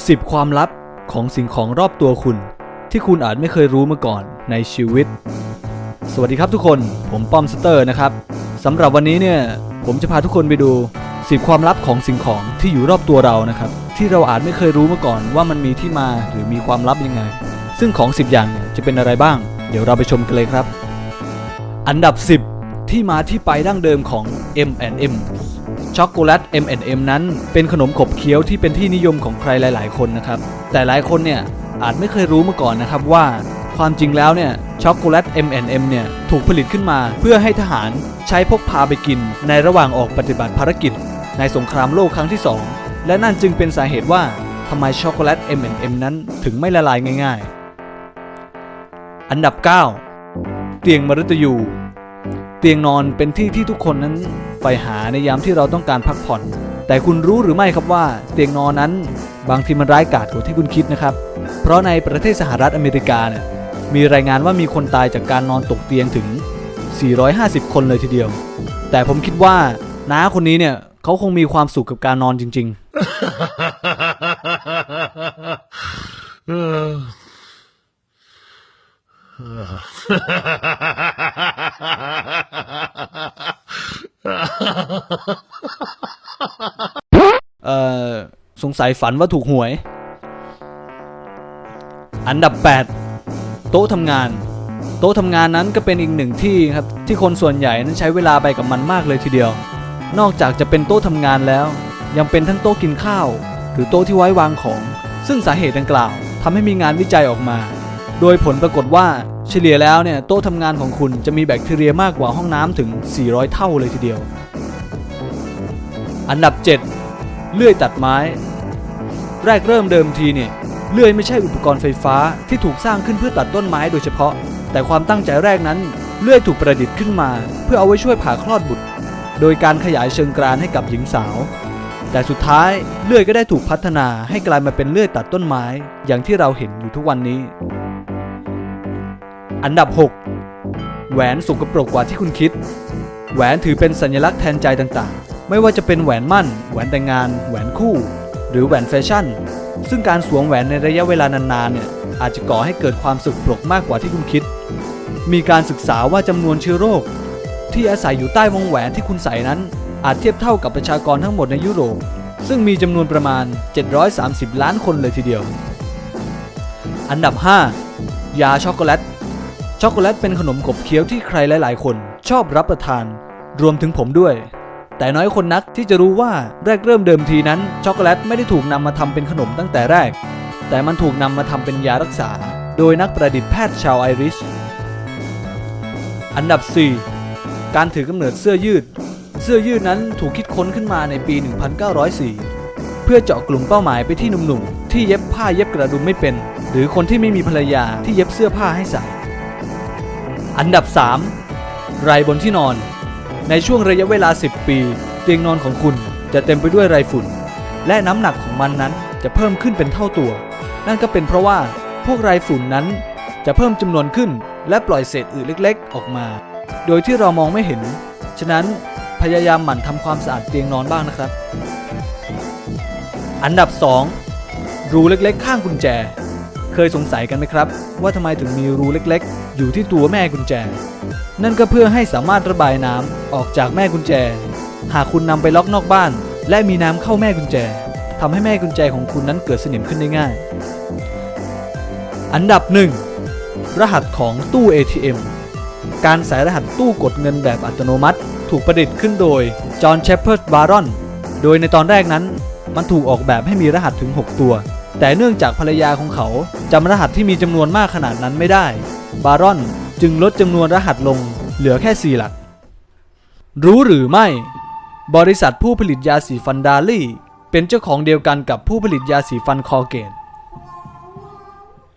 10 ความลับของสิ่งของรอบตัวคุณ ที่คุณอาจไม่เคยรู้มาก่อนในชีวิต สวัสดีครับทุกคน ผมป้อมสเตอร์นะครับสำหรับวันนี้เนี่ยผมจะพาทุกคนไปดู 10 ความลับของสิ่งของที่อยู่รอบตัวเรานะครับ ที่เราอาจไม่เคยรู้มาก่อนว่ามันมีที่มาหรือมีความลับยังไง ซึ่งของ 10 อย่างเนี่ยจะเป็นอะไรบ้าง เดี๋ยวเราไปชมกันเลยครับ อันดับ 10 ที่มาที่ไปดั้งเดิมของ M&M ช็อกโกแลต M&M นั้น เป็นขนมขบเคี้ยวที่เป็นที่นิยมของใครหลาย ๆ คนนะครับ แต่หลายคนเนี่ยอาจไม่เคยรู้มาก่อนนะครับว่าความจริงแล้วเนี่ยช็อกโกแลต M&M เนี่ยถูกผลิตขึ้นมา เพื่อให้ทหารใช้พกพาไปกิน ในระหว่างออกปฏิบัติภารกิจ ในสงครามโลกครั้งที่ 2 และนั่นจึงเป็นสาเหตุว่าทำไมช็อกโกแลต M&M นั้นถึงไม่ละลายง่าย ๆ อันดับ 9 เตียงมฤตยู เตียงนอนเป็นที่ที่ทุกคนนั้น ใฝ่หาในยามที่เราต้องการพักผ่อน แต่คุณรู้หรือไม่ครับว่าเตียงนอนนั้น บางทีมันร้ายกาจกว่าที่คุณคิดนะครับ เพราะในประเทศสหรัฐอเมริกาเนี่ยมีรายงานว่ามีคนตายจากการนอนตกเตียงถึง 450 คนเลยทีเดียว แต่ผมคิดว่าน้าคนนี้เนี่ยเขาคงมีความสุขกับการนอนจริง ๆเออ เออสงสัยฝันว่าถูกหวย อันดับ 8 โต๊ะทำงาน โต๊ะทำงานนั้นก็เป็นอีกหนึ่งที่ครับ ที่คนส่วนใหญ่นั้นใช้เวลาไปกับมันมากเลยทีเดียว นอกจากจะเป็นโต๊ะทำงานแล้ว ยังเป็นทั้งโต๊ะกินข้าว หรือโต๊ะที่ไว้วางของ ซึ่งสาเหตุดังกล่าวทำให้มีงานวิจัยออกมา โดยผลปรากฏว่า เฉลี่ยแล้วเนี่ยโต๊ะทำงานของคุณจะมีแบคทีเรียมากกว่าห้องน้ำถึง 400 เท่าเลยทีเดียว อันดับ 7 เลื่อยตัดไม้ แรกเริ่มเดิมทีเนี่ยเลื่อยไม่ใช่อุปกรณ์ไฟฟ้าที่ถูกสร้างขึ้นเพื่อตัดต้นไม้โดยเฉพาะ แต่ความตั้งใจแรกนั้น เลื่อยถูกประดิษฐ์ขึ้นมา เพื่อเอาไว้ช่วยผ่าคลอดบุตร โดยการขยายเชิงกรานให้กับหญิงสาว แต่สุดท้ายเลื่อยก็ได้ถูกพัฒนาให้กลายมาเป็นเลื่อยตัดต้นไม้ อย่างที่เราเห็นอยู่ทุกวันนี้ อันดับ 6 แหวนสกปรกกว่าที่คุณคิด แหวนถือเป็นสัญลักษณ์แทนใจต่างๆ ไม่ว่าจะเป็นแหวนมั่น แหวนแต่งงาน แหวนคู่ หรือแหวนแฟชั่น ซึ่งการสวมแหวนในระยะเวลานานๆเนี่ยอาจจะก่อให้เกิดความสึกปรกมากกว่าที่คุณคิด มีการศึกษาว่าจำนวนเชื้อโรค ที่อาศัยอยู่ใต้วงแหวนที่คุณใส่นั้น อาจเทียบเท่ากับประชากรทั้งหมดในยุโรป ซึ่งมีจำนวนประมาณ 730 ล้านคนเลยทีเดียว อันดับ 5 ยาช็อกโกแลต ช็อกโกแลตเป็นขนมขบเคี้ยวที่ใครหลาย ๆ คนชอบรับประทาน รวมถึงผมด้วย แต่น้อยคนนักที่จะรู้ว่าแรกเริ่มเดิมทีนั้น ช็อกโกแลตไม่ได้ถูกนำมาทำเป็นขนมตั้งแต่แรก แต่มันถูกนำมาทำเป็นยารักษา โดยนักประดิษฐ์แพทย์ชาวไอริช อันดับ 4 การถือกำเนิดเสื้อยืด เสื้อยืดนั้นถูกคิดค้นขึ้นมาในปี 1904 เพื่อเจาะกลุ่มเป้าหมายไปที่หนุ่ม ๆ ที่เย็บผ้าเย็บกระดุมไม่เป็น หรือคนที่ไม่มีภรรยาที่เย็บเสื้อผ้าให้ใส่ อันดับ 3 ไรบนที่นอน ในช่วงระยะเวลา 10 ปี เตียงนอนของคุณจะเต็มไปด้วยไรฝุ่น และน้ำหนักของมันนั้นจะเพิ่มขึ้นเป็นเท่าตัว นั่นก็เป็นเพราะว่าพวกไรฝุ่นนั้นจะเพิ่มจำนวนขึ้น และปล่อยเศษอื่นเล็กๆ ออกมา โดยที่เรามองไม่เห็น ฉะนั้นพยายามหมั่นทำความสะอาดเตียงนอนบ้างนะครับ อันดับ 2 รูเล็กๆ ข้างกุญแจ เคยสงสัยกันไหมครับ ว่าทำไมถึงมีรูเล็กๆ อยู่ที่ตัวแม่กุญแจ นั่นก็เพื่อให้สามารถระบายน้ำออกจากแม่กุญแจ หากคุณนำไปล็อกนอกบ้าน และมีน้ำเข้าแม่กุญแจทำให้แม่กุญแจของคุณนั้นเกิดสนิมขึ้นได้ง่าย อันดับ 1 รหัสของตู้ ATM การใส่รหัสตู้กดเงินแบบอัตโนมัติ ถูกประดิษฐ์ขึ้นโดยจอห์นเชปเพิร์ดบารอน โดยในตอนแรกนั้น มันถูกออกแบบให้มีรหัสถึง 6 ตัว แต่เนื่องจากภรรยาของเขาจำรหัสที่มีจำนวนมากขนาดนั้นไม่ได้ บารอนจึงลดจำนวนรหัสลงเหลือแค่ 4 หลัก รู้หรือไม่ บริษัทผู้ผลิตยาสีฟันดาลี่ เป็นเจ้าของเดียวกันกับผู้ผลิตยาสีฟันคอเกต